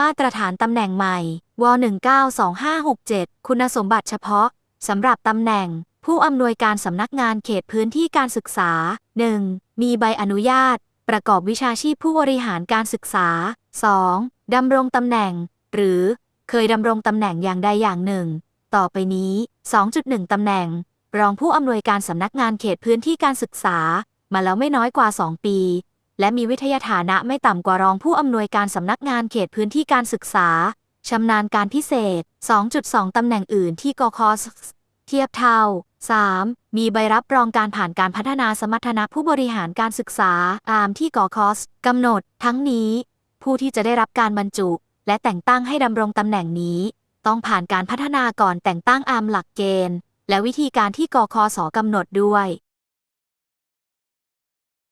มาตรฐานตำแหน่งใหม่ว192567 คุณสมบัติเฉพาะสำหรับตำแหน่ง ผู้อำนวยการสำนักงานเขตพื้นที่การศึกษา 1. มีใบอนุญาต ประกอบวิชาชีพผู้บริหารการศึกษา 2. ดำรงตำแหน่ง หรือ เคยดำรงตำแหน่งอย่างใดอย่างหนึ่ง ต่อไปนี้ 2.1 ตำแหน่ง รองผู้อำนวยการสำนักงานเขตพื้นที่การศึกษา มาแล้วไม่น้อยกว่า 2 ปี และมีวิทยาฐานะไม่ต่ำกว่ารองผู้อำนวยการสำนักงานเขตพื้นที่การศึกษาชำนาญการพิเศษ 2.2 ตำแหน่งอื่นที่กคสเทียบเท่า 3. มีใบรับรองการผ่านการพัฒนาสมรรถนะผู้บริหารการศึกษาตามที่กคสกำหนด ทั้งนี้ ผู้ที่จะได้รับการบรรจุ และแต่งตั้งให้ดำรงตำแหน่งนี้ ต้องผ่านการพัฒนาก่อนแต่งตั้งอามหลักเกณฑ์ และวิธีการที่กคสกำหนดด้วย